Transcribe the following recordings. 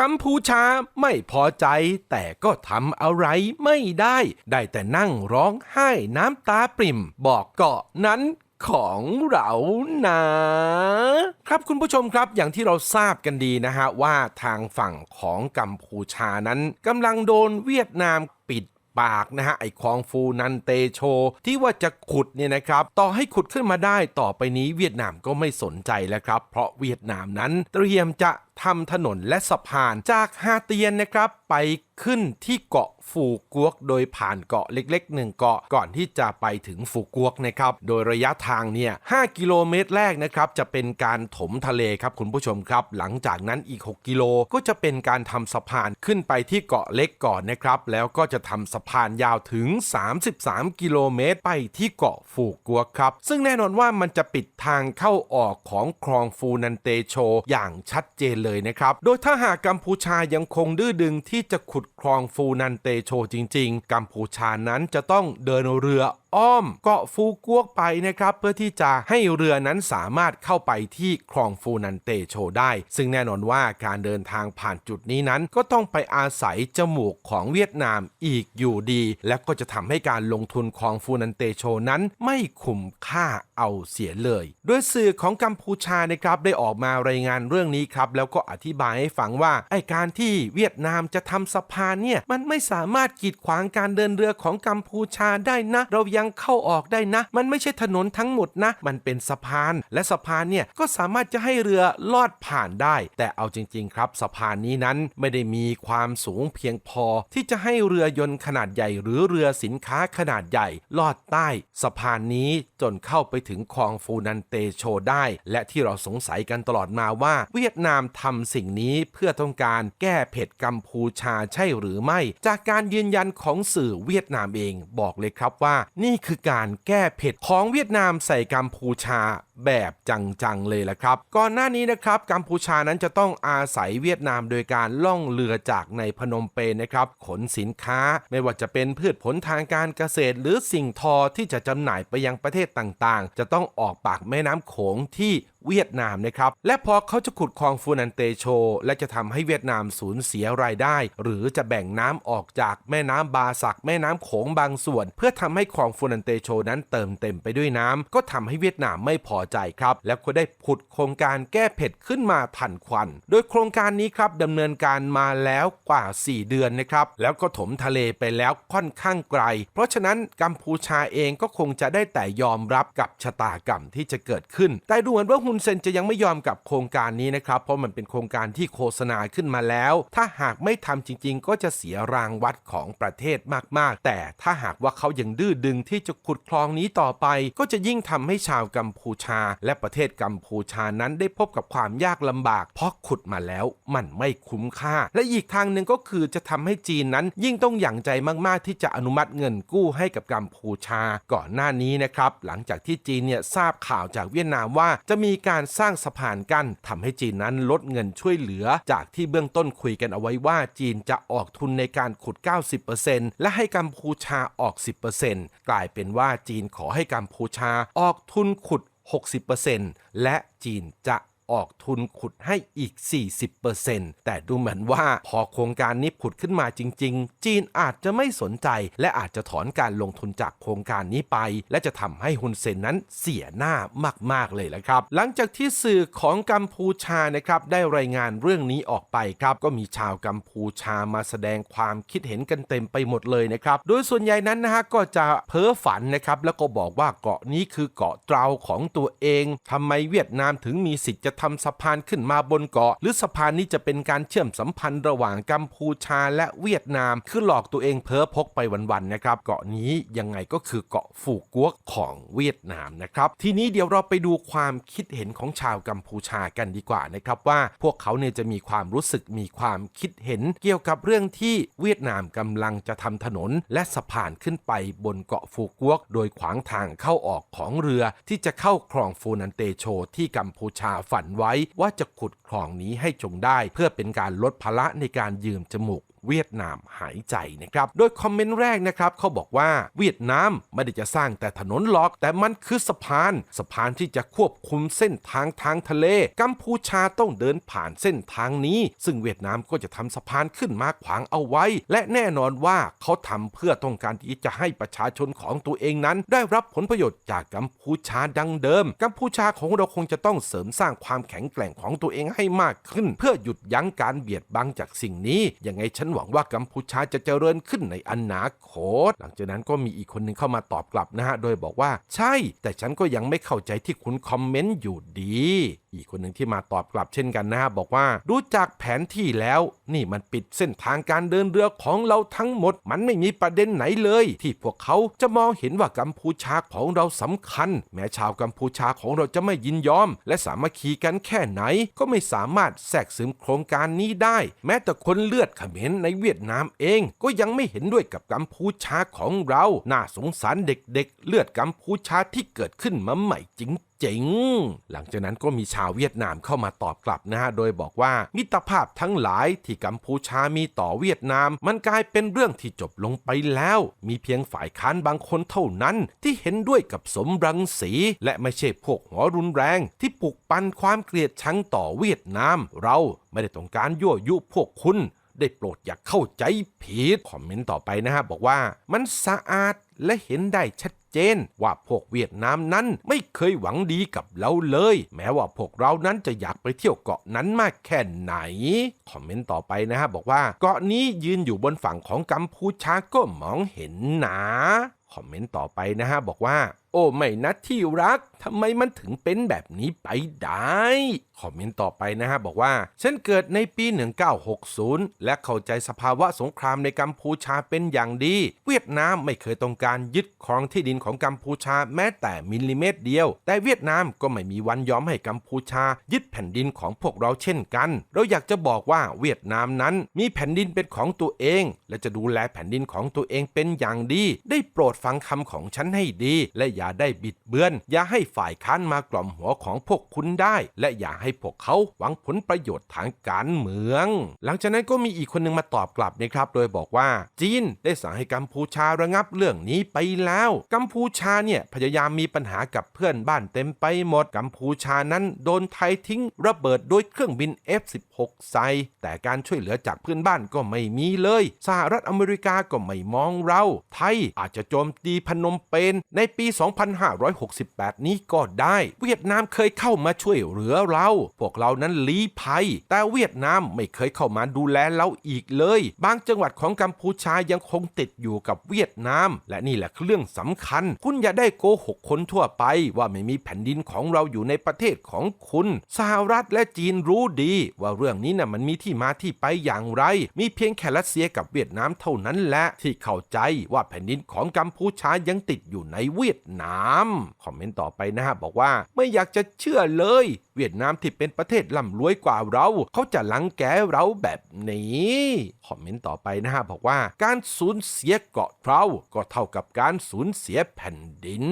กัมพูชาไม่พอใจ แต่ก็ทำอะไรไม่ได้ ได้แต่นั่งร้องไห้น้ำตาปริ่ม บอกเกาะนั้นของเรานะครับคุณผู้ชมครับอย่างที่เราทราบกันดีนะฮะว่าทางฝั่งของกัมพูชานั้นกำลังโดนเวียดนามปิดปากนะฮะไอคองฟูนันเตโช ที่ว่าจะขุดเนี่ยนะครับ ต่อให้ขุดขึ้นมาได้ต่อไปนี้เวียดนามก็ไม่สนใจแล้วครับ เพราะเวียดนามนั้นเตรียมจะทำถนนและสะพานจากฮาเตียนนะครับ ไปขึ้นที่เกาะฟูกวก โดยผ่านเกาะเล็กๆหนึ่งเกาะก่อนที่จะไปถึงฟูกวกนะครับ โดยระยะทางเนี่ย 5 กิโลเมตรแรกนะครับ จะเป็นการถมทะเลครับคุณผู้ชมครับ หลังจากนั้นอีก 6 กิโลก็จะเป็นการทำสะพานขึ้นไปที่เกาะเล็กก่อนนะครับ แล้วก็จะทำสะพานยาวถึง 33 กิโลเมตร ไปที่เกาะฟูกวกครับ ซึ่งแน่นอนว่ามันจะปิดทางเข้าออกของคลองฟูนันเตโช อย่างชัดเจนเลยนะครับ โดยถ้าหากกัมพูชายังคงดื้อดึงที่จะขุดคลองฟูนันเตโชจริง ๆ กัมพูชานั้นจะต้องเดินเรือ อ้อมเกาะฟูกวกไปนะครับเพื่อที่จะให้เรือนั้นสามารถเข้าไปที่คลองฟูนันเตโชได้ ซึ่งแน่นอนว่าการเดินทางผ่านจุดนี้นั้น ก็ต้องไปอาศัยจมูกของเวียดนามอีกอยู่ดี และก็จะทำให้การลงทุนของฟูนันเตโชนั้นไม่คุ้มค่าเอาเสียเลย โดยสื่อของกัมพูชานะครับได้ออกมารายงานเรื่องนี้ครับแล้วก็อธิบายให้ฟังว่าไอการที่เวียดนามจะทำสะพานเนี่ยมันไม่สามารถกีดขวางการเดินเรือของกัมพูชาได้นะ เรายังเข้าออกได้นะ มันไม่ใช่ถนนทั้งหมดนะ มันเป็นสะพาน และสะพานเนี่ยก็สามารถจะให้เรือลอดผ่านได้ แต่เอาจริง ๆ ครับ สะพานนี้นั้นไม่ได้มีความสูงเพียงพอ ที่จะให้เรือยนต์ขนาดใหญ่ หรือเรือสินค้าขนาดใหญ่ ลอดใต้สะพานนี้จนเข้าไปถึงคลองฟูนันเตโชได้ และที่เราสงสัยกันตลอดมาว่า เวียดนามทำสิ่งนี้เพื่อต้องการแก้เผ็ดกัมพูชาใช่หรือไม่ จากการยืนยันของสื่อเวียดนามเองบอกเลยครับว่านี่ี่คือการแก้เผ็ดของเวียดนามใส่กัมพูชาแบบจังๆเลยละครับ ก่อนหน้านี้นะครับกัมพูชานั้นจะต้องอาศัยเวียดนามโดยการล่องเรือจากในพนมเปญนะครับ ขนสินค้าไม่ว่าจะเป็นพืชผลทางการเกษตร หรือสิ่งทอที่จะจำหน่ายไปยังประเทศต่างๆ จะต้องออกปากแม่น้ำโขงที่ เวียดนามนะครับ และพอเขาจะขุดคลองฟูนันเตโช และจะทำให้เวียดนามสูญเสียรายได้ หรือจะแบ่งน้ำออกจากแม่น้ำบาสักแม่น้ำโขงบางส่วน เพื่อทำให้คลองฟูนันเตโชนั้นเติมเต็มไปด้วยน้ำก็ทำให้เวียดนามไม่พอใจครับ แล้วก็ได้ผุดโครงการแก้เผ็ดขึ้นมาทันควัน โดยโครงการนี้ครับดำเนินการมาแล้วกว่า 4 เดือนนะครับแล้วก็ถมทะเลไปแล้วค่อนข้างไกล เพราะฉะนั้นกัมพูชาเองก็คงจะได้แต่ยอมรับกับชะตากรรมที่จะเกิดขึ้น แต่ดูเหมือนว่าฮุนเซนจะยังไม่ยอมกับโครงการนี้นะครับ เพราะมันเป็นโครงการที่โฆษณาขึ้นมาแล้ว ถ้าหากไม่ทำจริง ๆ ก็จะเสียรางวัดของประเทศมากๆ แต่ถ้าหากว่าเขายังดื้อดึงที่จะขุดคลองนี้ต่อไป ก็จะยิ่งทำให้ชาวกัมพูชา และประเทศกัมพูชานั้นได้พบกับความยากลำบาก เพราะขุดมาแล้วมันไม่คุ้มค่า และอีกทางหนึ่งก็คือจะทำให้จีนนั้นยิ่งต้องหยั่งใจมากๆ ที่จะอนุมัติเงินกู้ให้กับกัมพูชาก่อนหน้านี้นะครับหลังจากที่จีนเนี่ยทราบข่าวจากเวียดนามว่าจะมีการสร้างสะพานกั้นทำให้จีนนั้นลดเงินช่วยเหลือ จากที่เบื้องต้นคุยกันเอาไว้ว่าจีนจะออกทุนในการขุด 90%และให้กัมพูชาออก 10%กลายเป็นว่าจีนขอให้กัมพูชาออกทุนขุด 60%และจีนจะ ออกทุนขุดให้อีก 40%แต่ดูเหมือนว่าพอโครงการนี้ผุดขึ้นมาจริง ๆ จีนอาจจะไม่สนใจ และอาจจะถอนการลงทุนจากโครงการนี้ไป และจะทำให้ฮุนเซนนั้นเสียหน้ามากๆเลยละครับ หลังจากที่สื่อของกัมพูชานะครับได้รายงานเรื่องนี้ออกไปครับก็มีชาวกัมพูชามาแสดงความคิดเห็นกันเต็มไปหมดเลยนะครับโดยส่วนใหญ่นั้นนะฮะก็จะเพ้อฝันนะครับแล้วก็บอกว่าเกาะนี้คือเกาะเตราของตัวเองทำไมเวียดนามถึงมีสิทธิ์จะทำสะพานขึ้นมาบนเกาะ หรือสะพานนี้จะเป็นการเชื่อมสัมพันธ์ระหว่างกัมพูชาและเวียดนาม คือหลอกตัวเองเพ้อพกไปวันๆนะครับ เกาะนี้ยังไงก็คือเกาะฟูกวกของเวียดนามนะครับ ทีนี้เดี๋ยวเราไปดูความคิดเห็นของชาวกัมพูชากันดีกว่านะครับว่าพวกเขาเนี่ยจะมีความรู้สึกมีความคิดเห็น เกี่ยวกับเรื่องที่เวียดนามกำลังจะทำถนน และสะพานขึ้นไปบนเกาะฟูกวก โดยขวางทางเข้าออกของเรือที่จะเข้าคลองฟูนันเตโชที่กัมพูชาฝันไว้ว่าจะขุดคลองนี้ให้จงได้ เพื่อเป็นการลดภาระในการยืมจมูก เวียดนามหายใจนะครับ โดยคอมเมนต์แรกนะครับเขาบอกว่าเวียดนามไม่ได้จะสร้างแต่ถนนหรอก แต่มันคือสะพาน สะพานที่จะควบคุมเส้นทางทางทะเล กัมพูชาต้องเดินผ่านเส้นทางนี้ ซึ่งเวียดนามก็จะทำสะพานขึ้นมาขวางเอาไว้ และแน่นอนว่าเขาทำเพื่อต้องการที่จะให้ประชาชนของตัวเองนั้น ได้รับผลประโยชน์จากกัมพูชาดังเดิม กัมพูชาของเราคงจะต้องเสริมสร้างความแข็งแกร่งของตัวเองให้มากขึ้น เพื่อหยุดยั้งการเบียดบังจากสิ่งนี้ยังไงฉันหวังว่ากัมพูชาจะเจริญขึ้นในอนาคต หลังจากนั้นก็มีอีกคนหนึ่งเข้ามาตอบกลับนะฮะ โดยบอกว่าใช่ แต่ฉันก็ยังไม่เข้าใจที่คุณคอมเมนต์อยู่ดี อีกคนหนึ่งที่มาตอบกลับเช่นกันนะฮะบอกว่าดูจากแผนที่แล้ว นี่มันปิดเส้นทางการเดินเรือของเราทั้งหมด มันไม่มีประเด็นไหนเลย ที่พวกเขาจะมองเห็นว่ากัมพูชาของเราสำคัญ แม้ชาวกัมพูชาของเราจะไม่ยินยอม และสามัคคีกันแค่ไหน ก็ไม่สามารถแทรกซึมโครงการนี้ได้ แม้แต่คนเลือดเขมรในเวียดนามเองก็ยังไม่เห็นด้วยกับกัมพูชาของเรา น่าสงสารเด็กๆ เลือดกัมพูชาที่เกิดขึ้นมาใหม่จริงเจ๋งหลังจากนั้นก็มีชาวเวียดนามเข้ามาตอบกลับนะฮะ โดยบอกว่ามิตรภาพทั้งหลายที่กัมพูชามีต่อเวียดนาม มันกลายเป็นเรื่องที่จบลงไปแล้ว มีเพียงฝ่ายค้านบางคนเท่านั้น ที่เห็นด้วยกับสมรังสี และไม่ใช่พวกหัวรุนแรง ที่ปลุกปั่นความเกลียดชังต่อเวียดนาม เราไม่ได้ต้องการยั่วยุพวกคุณ ได้โปรดอย่าเข้าใจผิด คอมเมนต์ต่อไปนะฮะบอกว่ามันสะอาดและเห็นได้ชัดเจน ว่าพวกเวียดนามนั้นไม่เคยหวังดีกับเราเลย แม้ว่าพวกเรานั้นจะอยากไปเที่ยวเกาะนั้นมากแค่ไหน คอมเมนต์ต่อไปนะฮะบอกว่าเกาะนี้ยืนอยู่บนฝั่งของกัมพูชาก็มองเห็นนะคอมเมนต์ต่อไปนะฮะบอกว่า โอ้ไม่นะที่รักทำไมมันถึงเป็นแบบนี้ไปได้ คอมเมนต์ต่อไปนะฮะ บอกว่า ฉันเกิดในปี 1960 และเข้าใจสภาวะสงครามในกัมพูชาเป็นอย่างดี เวียดนามไม่เคยต้องการยึดครองที่ดินของกัมพูชาแม้แต่มิลลิเมตรเดียว แต่เวียดนามก็ไม่มีวันยอมให้กัมพูชา ยึดแผ่นดินของพวกเราเช่นกัน เราอยากจะบอกว่าเวียดนามนั้นมีแผ่นดินเป็นของตัวเอง และจะดูแลแผ่นดินของตัวเองเป็นอย่างดี ได้โปรดฟังคำของฉันให้ดี และอย่าาได้บิดเบือน อย่าให้ฝ่ายค้านมากล่อมหัวของพวกคุณได้ และอย่าให้พวกเขาหวังผลประโยชน์ทางการเมือง หลังจากนั้นก็มีอีกคนหนึ่งมาตอบกลับนะครับ โดยบอกว่าจีนได้สั่งให้กัมพูชาระงับเรื่องนี้ไปแล้ว กัมพูชาเนี่ยพยายามมีปัญหากับเพื่อนบ้านเต็มไปหมด กัมพูชานั้นโดนไทยทิ้งระเบิดโดยเครื่องบิน F16 ใส่แต่การช่วยเหลือจากเพื่อนบ้านก็ไม่มีเลย สหรัฐอเมริกาก็ไม่มองเรา ไทยอาจจะโจมตีพนมเปญในปี2568 นี้ก็ได้ เวียดนามเคยเข้ามาช่วยเหลือเรา พวกเรานั้นลี้ภัย แต่เวียดนามไม่เคยเข้ามาดูแลเราอีกเลย บางจังหวัดของกัมพูชายังคงติดอยู่กับเวียดนาม และนี่แหละเรื่องสำคัญ คุณอย่าได้โกหกคนทั่วไปว่าไม่มีแผ่นดินของเราอยู่ในประเทศของคุณ สหรัฐและจีนรู้ดี ว่าเรื่องนี้น่ะมันมีที่มาที่ไปอย่างไร มีเพียงแค่รัสเซียกับเวียดนามเท่านั้นแหละที่เข้าใจว่าแผ่นดินของกัมพูชายังติดอยู่ในเวียดนามคอมเมนต์ต่อไปนะฮะบอกว่าไม่อยากจะเชื่อเลย เวียดนามที่เป็นประเทศร่ำรวยกว่าเรา เขาจะลังแกเราแบบนี้ คอมเมนต์ต่อไปนะฮะบอกว่า การสูญเสียเกาะเราก็เท่ากับการสูญเสียแผ่นดิน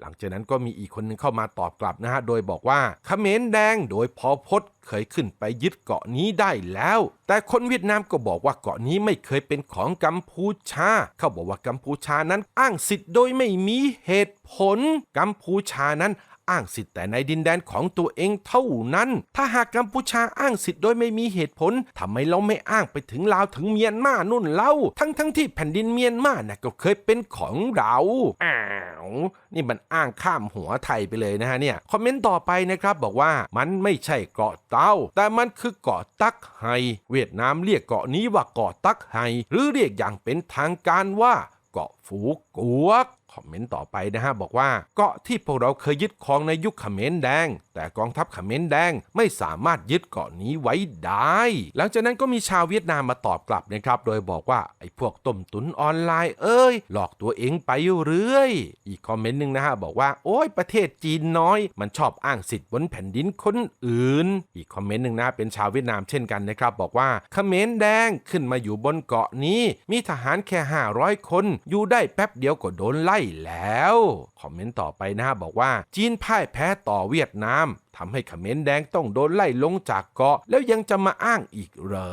หลังจากนั้นก็มีอีกคนหนึงเข้ามาตอบกลับนะฮะโดยบอกว่าเขมรแดงโดยพอพศเคยขึ้นไปยึดเกาะนี้ได้แล้ว แต่คนเวียดนามก็บอกว่าเกาะนี้ไม่เคยเป็นของกัมพูชา เขาบอกว่ากัมพูชานั้นอ้างสิทธิ์โดยไม่มีเหตุผล กัมพูชานั้น อ้างสิทธิ์แต่ในดินแดนของตัวเองเท่านั้น ถ้าหากกัมพูชาอ้างสิทธิ์โดยไม่มีเหตุผลทำไมเราไม่อ้างไปถึงลาวถึงเมียนมานู่นเล่า ทั้งทั้งที่แผ่นดินเมียนมาน่ะก็เคยเป็นของเราอ้าวนี่มันอ้างข้ามหัวไทยไปเลยนะฮะเนี่ยคอมเมนต์ต่อไปนะครับบอกว่ามันไม่ใช่เกาะเต้า แต่มันคือเกาะตักไฮเวียดนามเรียกเกาะนี้ว่าเกาะตักไฮหรือเรียกอย่างเป็นทางการว่าเกาะฟูกวก คอมเมนต์ต่อไปนะฮะบอกว่าเกาะที่พวกเราเคยยึดครองในยุคเขมรแดง แต่กองทัพเขมรแดงไม่สามารถยึดเกาะนี้ไว้ได้ หลังจากนั้นก็มีชาวเวียดนามมาตอบกลับนะครับ โดยบอกว่าไอ้พวกต้มตุนออนไลน์เอ้ย หลอกตัวเองไปเรื่อย อีกคอมเมนต์หนึ่งนะฮะบอกว่าโอ้ยประเทศจีนน้อย มันชอบอ้างสิทธิ์บนแผ่นดินคนอื่น อีกคอมเมนต์หนึ่งนะเป็นชาวเวียดนามเช่นกันนะครับบอกว่าเขมรแดงขึ้นมาอยู่บนเกาะนี้ มีทหารแค่ 500 คนอยู่ได้แป๊บเดียวก็โดนไล่แล้ว คอมเมนต์ต่อไปนะฮะบอกว่าจีนพ่ายแพ้ต่อเวียดนามทำให้เขมรแดงต้องโดนไล่ลงจากเกาะ แล้วยังจะมาอ้างอีกเหรอ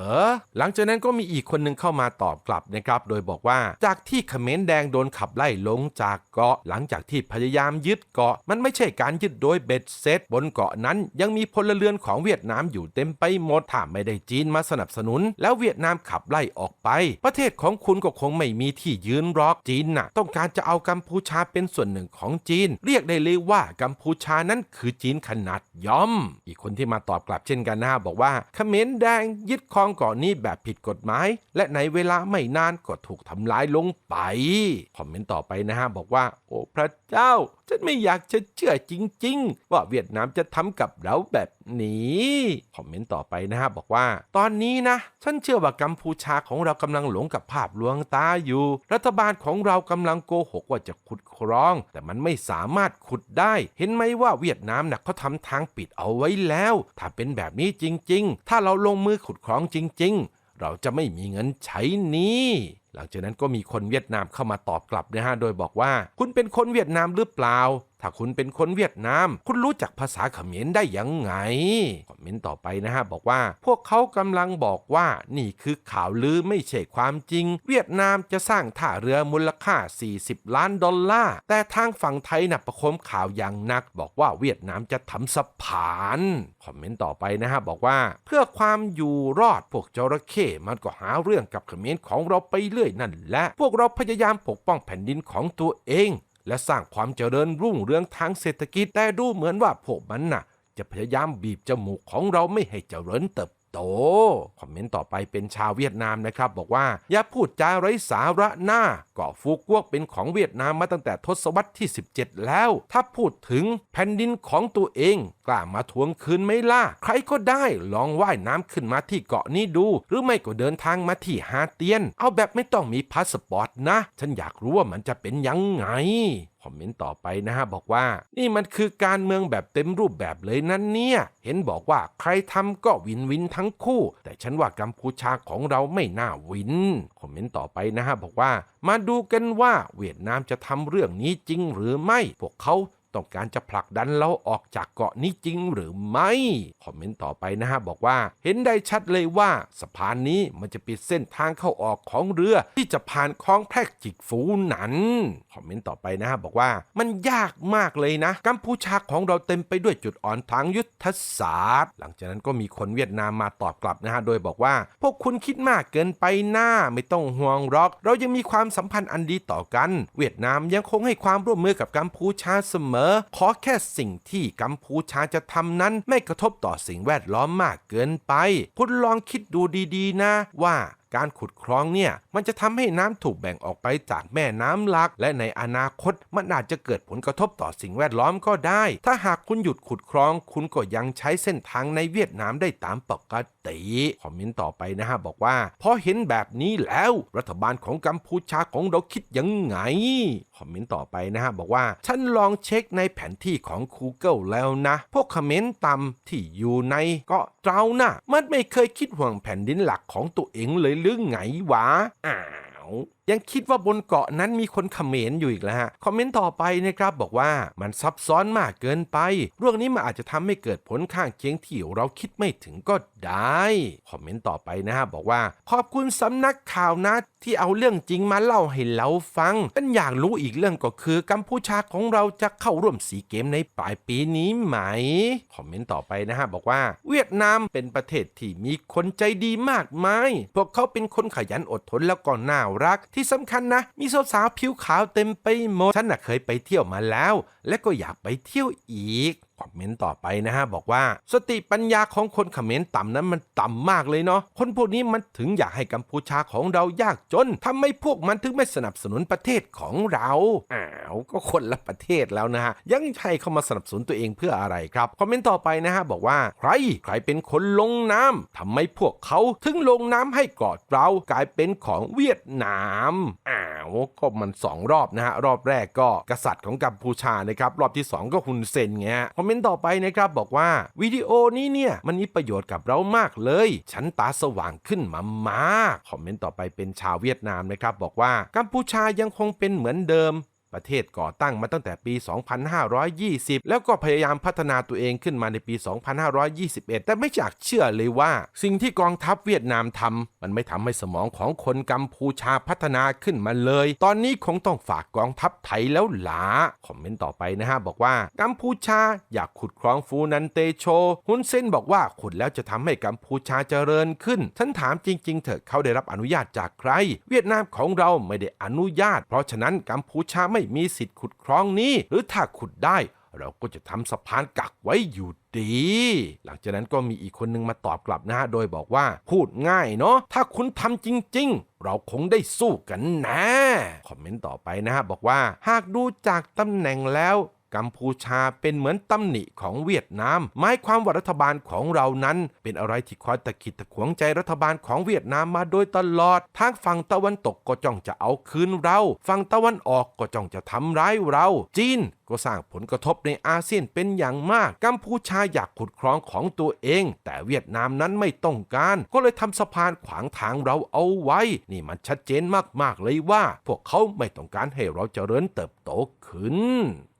หลังจากนั้นก็มีอีกคนหนึ่งเข้ามาตอบกลับนะครับ โดยบอกว่าจากที่เขมรแดงโดนขับไล่ลงจากเกาะ หลังจากที่พยายามยึดเกาะ มันไม่ใช่การยึดโดยเบ็ดเสร็จบนเกาะนั้นยังมีพลเรือนของเวียดนามอยู่เต็มไปหมดถ้าไม่ได้จีนมาสนับสนุน แล้วเวียดนามขับไล่ออกไป ประเทศของคุณก็คงไม่มีที่ยืนรอกจีนน่ะ ต้องการจะเอากัมพูชาเป็นส่วนหนึ่งของจีน เรียกได้เลยว่ากัมพูชานั้นคือจีนขนาดย่อม อีกคนที่มาตอบกลับเช่นกันนะบอกว่าเขมรแดงยึดครองเกาะนี้แบบผิดกฎหมาย และในเวลาไม่นานก็ถูกทำลายลงไป คอมเมนต์ต่อไปนะฮะบอกว่า โอ้พระเจ้า ฉันไม่อยากจะเชื่อจริง ๆ ว่าเวียดนามจะทำกับเราแบบนี้คอมเมนต์ต่อไปนะฮะบอกว่า ตอนนี้นะ ฉันเชื่อว่ากัมพูชาของเรากำลังหลงกับภาพลวงตาอยู่ รัฐบาลของเรากำลังโกหกว่าจะขุดครอง แต่มันไม่สามารถขุดได้ เห็นไหมว่าเวียดนามนะเขาทำทางปิดเอาไว้แล้ว ถ้าเป็นแบบนี้จริง ๆ ถ้าเราลงมือขุดครองจริง ๆ เราจะไม่มีเงินใช้นี้ หลังจากนั้นก็มีคนเวียดนามเข้ามาตอบกลับนะฮะโดยบอกว่า คุณเป็นคนเวียดนามหรือเปล่า ถ้าคุณเป็นคนเวียดนาม คุณรู้จักภาษาเขมรได้ยังไง คอมเมนต์ต่อไปนะฮะ บอกว่า พวกเขากำลังบอกว่านี่คือข่าวลือไม่ใช่ความจริง เวียดนามจะสร้างท่าเรือมูลค่า 40 ล้านดอลลาร์ แต่ทางฝั่งไทยน่ะประคมข่าวอย่างหนัก บอกว่าเวียดนามจะทำสะพาน คอมเมนต์ต่อไปนะฮะ บอกว่า เพื่อความอยู่รอดพวกจระเข้มันก็หาเรื่องกับเขมรของเราไปเรื่อยนั่นแหละ พวกเราพยายามปกป้องแผ่นดินของตัวเอง และสร้างความเจริญรุ่งเรืองทางเศรษฐกิจแต่ดูเหมือนว่าพวกมันน่ะ จะพยายามบีบจมูกของเราไม่ให้เจริญเติบ โต คอมเมนต์ต่อไปเป็นชาวเวียดนามนะครับ บอกว่า อย่าพูดจาไร้สาระหน้าเกาะฟูกวกเป็นของเวียดนามมาตั้งแต่ทศวรรษที่ 17 แล้ว ถ้าพูดถึงแผ่นดินของตัวเอง กล้ามาทวงคืนไหมล่ะ ใครก็ได้ลองว่ายน้ำขึ้นมาที่เกาะนี้ดู หรือไม่ก็เดินทางมาที่ฮาเตียน เอาแบบไม่ต้องมีพาสปอร์ตนะ ฉันอยากรู้ว่ามันจะเป็นยังไง อมเมนต์ต่อไปนะฮะบอกว่า นี่มันคือการเมืองแบบเต็มรูปแบบเลยนั่นเนี่ยเห็นบอกว่าใครทำก็วินวินทั้งคู่ แต่ฉันว่ากัมพูชาของเราไม่น่าวินคอมเมนต์ต่อไปนะฮะบอกว่า มาดูกันว่าเวียดนามจะทำเรื่องนี้จริงหรือไม่พวกเขา ต้องการจะผลักดันเราออกจากเกาะนี้จริงหรือไม่ คอมเมนต์ต่อไปนะฮะบอกว่าเห็นได้ชัดเลยว่าสะพานนี้มันจะปิดเส้นทางเข้าออกของเรือที่จะผ่านคลองแพรกจิกฟูนั้น คอมเมนต์ต่อไปนะฮะบอกว่ามันยากมากเลยนะ กัมพูชาของเราเต็มไปด้วยจุดอ่อนทางยุทธศาสตร์ หลังจากนั้นก็มีคนเวียดนามมาตอบกลับนะฮะโดยบอกว่า พวกคุณคิดมากเกินไปหน้าไม่ต้องห่วงหรอก เรายังมีความสัมพันธ์อันดีต่อกัน เวียดนามยังคงให้ความร่วมมือกับกัมพูชาเสมอขอแค่สิ่งที่กัมพูชาจะทำนั้นไม่กระทบต่อสิ่งแวดล้อมมากเกินไป คุณลองคิดดูดีๆนะว่าการขุดคลองเนี่ยมันจะทำให้น้ำถูกแบ่งออกไปจากแม่น้ำหลัก และในอนาคตมันอาจจะเกิดผลกระทบต่อสิ่งแวดล้อมก็ได้ ถ้าหากคุณหยุดขุดคลอง คุณก็ยังใช้เส้นทางในเวียดนามได้ตามปกติคอมเมนต์ต่อไปนะฮะบอกว่าพอเห็นแบบนี้แล้วรัฐบาลของกัมพูชาของเราคิดยังไงคอมเมนต์ต่อไปนะฮะบอกว่าฉันลองเช็คในแผนที่ของ Google แล้วนะ พวกคอมเมนต์ต่ำที่อยู่ในเกาะเรานะ่ะมันไม่เคยคิดห่วงแผ่นดินหลักของตัวเองเลยหรือไงวะอ้าว ยังคิดว่าบนเกาะนั้นมีคนเขมรอยู่อีกแล้วฮะ คอมเมนต์ต่อไปนะครับบอกว่ามันซับซ้อนมากเกินไป เรื่องนี้มันอาจจะทำให้เกิดผลข้างเคียงที่เราคิดไม่ถึงก็ได้ คอมเมนต์ต่อไปนะฮะบอกว่า ขอบคุณสำนักข่าวนะที่เอาเรื่องจริงมาเล่าให้เราฟังฉันอยากรู้อีกเรื่องก็คือ กัมพูชาของเราจะเข้าร่วมสีเกมในปลายปีนี้ไหม คอมเมนต์ต่อไปนะฮะบอกว่า เวียดนามเป็นประเทศที่มีคนใจดีมากมาย พวกเขาเป็นคนขยันอดทนแล้วก็น่ารักที่สำคัญนะ มีสาวๆผิวขาวเต็มไปหมดฉันน่ะเคยไปเที่ยวมาแล้ว และก็อยากไปเที่ยวอีก คอมเมนต์ต่อไปนะฮะบอกว่า สติปัญญาของคนเขมรต่ำนั้นมันต่ำมากเลยเนาะคนพวกนี้มันถึงอยากให้กัมพูชาของเรายากจนทำไมพวกมันถึงไม่สนับสนุนประเทศของเราอ้าวก็คนละประเทศแล้วนะฮะยังให้เข้ามาสนับสนุนตัวเองเพื่ออะไรครับคอมเมนต์ต่อไปนะฮะบอกว่าใครใครเป็นคนลงน้ำทำไมพวกเขาถึงลงน้ำให้กาะเรากลายเป็นของเวียดนามอ้าวก็มันสองรอบนะฮะรอบแรกก็กษัตริย์ของกัมพูชานะครับรอบที่สองก็ฮุนเซนไงฮะคอมเมนต์ต่อไปนะครับบอกว่าวิดีโอนี้เนี่ยมันมีประโยชน์กับเรามากเลย ฉันตาสว่างขึ้นมามาก คอมเมนต์ต่อไปเป็นชาวเวียดนามนะครับบอกว่ากัมพูชายังคงเป็นเหมือนเดิม ประเทศก่อตั้งมาตั้งแต่ปี 2520 แล้วก็พยายามพัฒนาตัวเองขึ้นมาในปี 2521 แต่ไม่อยากเชื่อเลยว่า สิ่งที่กองทัพเวียดนามทำมันไม่ทำให้สมองของคนกัมพูชาพัฒนาขึ้นมาเลย ตอนนี้คงต้องฝากกองทัพไทยแล้วหลาคอมเมนต์ต่อไปนะฮะบอกว่ากัมพูชาอยากขุดคลองฟูนันเตโชฮุนเซนบอกว่าขุดแล้วจะทำให้กัมพูชาเจริญขึ้นฉันถามจริง ๆ เถอะเขาได้รับอนุญาตจากใคร เวียดนามของเราไม่ได้อนุญาต เพราะฉะนั้นกัมพูชาไม่มีสิทธิ์ขุดคลองนี้ หรือถ้าขุดได้ เราก็จะทำสะพานกักไว้อยู่ดี หลังจากนั้นก็มีอีกคนนึงมาตอบกลับนะฮะ โดยบอกว่าพูดง่ายเนาะ ถ้าคุณทำจริง ๆ เราคงได้สู้กันแนะ คอมเมนต์ต่อไปนะฮะบอกว่า หากดูจากตำแหน่งแล้ว กัมพูชาเป็นเหมือนตำหนิของเวียดนาม หมายความว่ารัฐบาลของเรานั้น เป็นอะไรที่คอยตะขิดตะขวงใจรัฐบาลของเวียดนามมาโดยตลอด ทางฝั่งตะวันตกก็จ้องจะเอาคืนเรา ฝั่งตะวันออกก็จ้องจะทำร้ายเรา จีนก็สร้างผลกระทบในอาเซียนเป็นอย่างมาก กัมพูชาอยากขุดคลองของตัวเอง แต่เวียดนามนั้นไม่ต้องการ ก็เลยทำสะพานขวางทางเราเอาไว้ นี่มันชัดเจนมากๆเลยว่า พวกเขาไม่ต้องการให้เราเจริญเติบโตขึ้น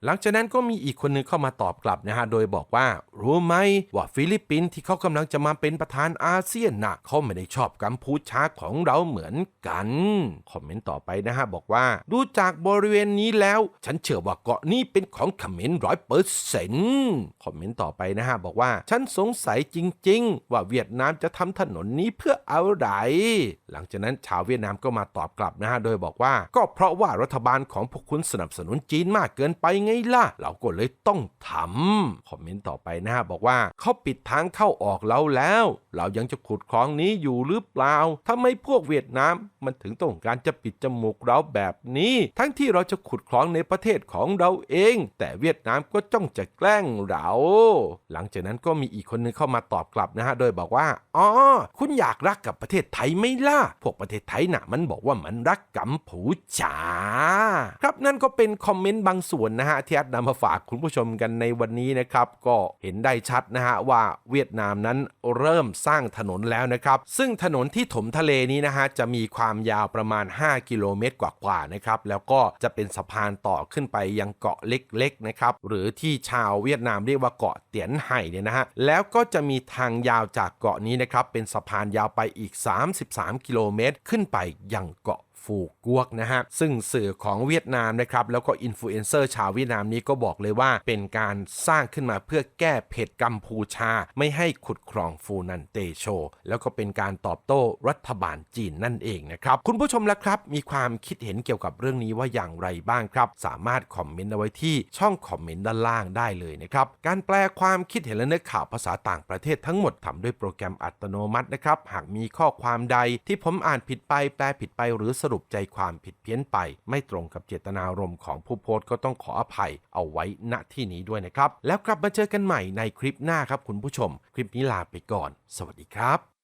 หลังจากนั้นก็มีอีกคนหนึงเข้ามาตอบกลับนะฮะ โดยบอกว่า รู้ไหมว่าฟิลิปปินส์ที่เขากำลังจะมาเป็นประธานอาเซียนนะเขาไม่ได้ชอบกัมพูชาของเราเหมือนกัน คอมเมนต์ต่อไปนะฮะ บอกว่า ดูจากบริเวณนี้แล้ว ฉันเชื่อว่าเกาะนี้เป็นของเขมรร้อยเปอร์เซ็นต์คอมเมนต์ต่อไปนะฮะ บอกว่า ฉันสงสัยจริง ๆ ว่าเวียดนามจะทำถนนนี้เพื่ออะไรหลังจากนั้นชาวเวียดนามก็มาตอบกลับนะฮะ โดยบอกว่า ก็เพราะว่ารัฐบาลของพวกคุณสนับสนุนจีนมากเกินไปไงล่ะ เราก็เลยต้องทำคอมเมนต์ต่อไปนะฮะบอกว่าเขาปิดทางเข้าออกเราแล้ว เรายังจะขุดคลองนี้อยู่หรือเปล่าทำไมพวกเวียดนามมันถึงต้องการจะปิดจมูกเราแบบนี้ ทั้งที่เราจะขุดคลองในประเทศของเราเอง แต่เวียดนามก็จ้องจะแกล้งเรา หลังจากนั้นก็มีอีกคนนึงเข้ามาตอบกลับนะฮะโดยบอกว่าอ๋อคุณอยากรักกับประเทศไทยไหมล่ะพวกประเทศไทยน่ะมันบอกว่ามันรักกัมพูชาครับนั่นก็เป็นคอมเมนต์บางส่วนนะฮะที่อัดนำมาฝากคุณผู้ชมกันในวันนี้นะครับก็เห็นได้ชัดนะฮะว่าเวียดนามนั้นเริ่มสร้างถนนแล้วนะครับซึ่งถนนที่ถมทะเลนี้นะฮะจะมีความยาวประมาณ 5 กิโลเมตรกว่าๆนะครับแล้วก็จะเป็นสะพานต่อขึ้นไปยังเกาะเล็กๆนะครับหรือที่ชาวเวียดนามเรียกว่าเกาะเตียนไห่เนี่ยนะฮะแล้วก็จะมีทางยาวจากเกาะนี้นะครับเป็นสะพานยาวไปอีก 33 กิโลเมตร ขึ้นไปยังเกาะ ฟูกวกนะฮะซึ่งสื่อของเวียดนามนะครับแล้วก็อินฟลูเอนเซอร์ชาวเวียดนามนี้ก็บอกเลยว่าเป็นการสร้างขึ้นมาเพื่อแก้เผ็ดกัมพูชา ไม่ให้ขุดครองฟูนันเตโช แล้วก็เป็นการตอบโต้รัฐบาลจีนนั่นเองนะครับคุณผู้ชมละครับ มีความคิดเห็นเกี่ยวกับเรื่องนี้ว่าอย่างไรบ้างครับ สามารถคอมเมนต์เอาไว้ที่ช่องคอมเมนต์ด้านล่างได้เลยนะครับการแปลความคิดเห็นและเนื้อข่าวภาษาต่างประเทศทั้งหมดทำด้วยโปรแกรมอัตโนมัตินะครับหากมีข้อความใดที่ผมอ่านผิดไปแปลผิดไปหรือสรุรุปใจความผิดเพี้ยนไป ไม่ตรงกับเจตนารมณ์ของผู้โพสต์ก็ต้องขออภัยเอาไว้ณที่นี้ด้วยนะครับ แล้วกลับมาเจอกันใหม่ในคลิปหน้าครับคุณผู้ชม คลิปนี้ลาไปก่อน สวัสดีครับ